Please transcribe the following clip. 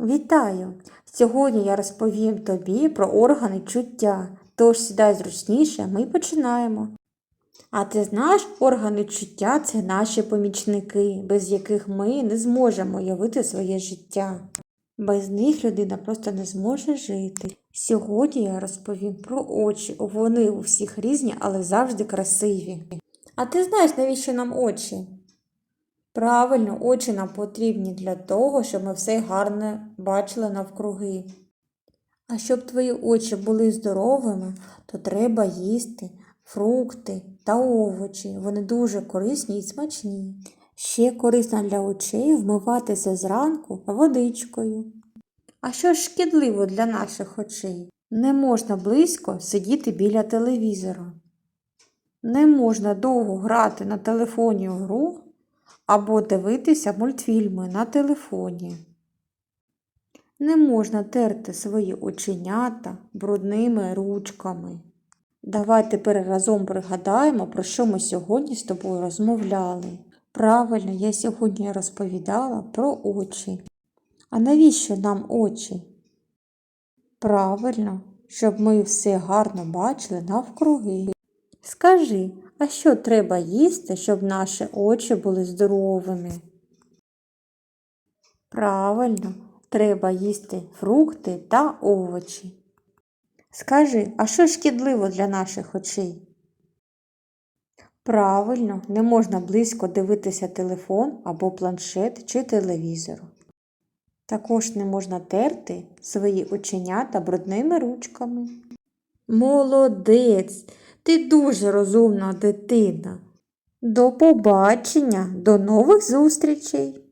Вітаю! Сьогодні я розповім тобі про органи чуття. Тож сідай зручніше, ми починаємо. А ти знаєш, органи чуття це наші помічники, без яких ми не зможемо уявити своє життя. Без них людина просто не зможе жити. Сьогодні я розповім про очі. Вони у всіх різні, але завжди красиві. А ти знаєш, навіщо нам очі? Правильно, очі нам потрібні для того, щоб ми все гарно бачили навкруги. А щоб твої очі були здоровими, то треба їсти фрукти та овочі. Вони дуже корисні і смачні. Ще корисно для очей вмиватися зранку водичкою. А що ж шкідливо для наших очей? Не можна близько сидіти біля телевізора. Не можна довго грати на телефоні в гру або дивитися мультфільми на телефоні. Не можна терти свої оченята брудними ручками. Давай тепер разом пригадаємо, про що ми сьогодні з тобою розмовляли. Правильно, я сьогодні розповідала про очі. А навіщо нам очі? Правильно, щоб ми все гарно бачили навкруги. Скажи, а що треба їсти, щоб наші очі були здоровими? Правильно, треба їсти фрукти та овочі. Скажи, а що шкідливо для наших очей? Правильно, не можна близько дивитися телефон або планшет чи телевізор. Також не можна терти свої оченята брудними ручками. Молодець! Ти дуже розумна дитина. До побачення, до нових зустрічей!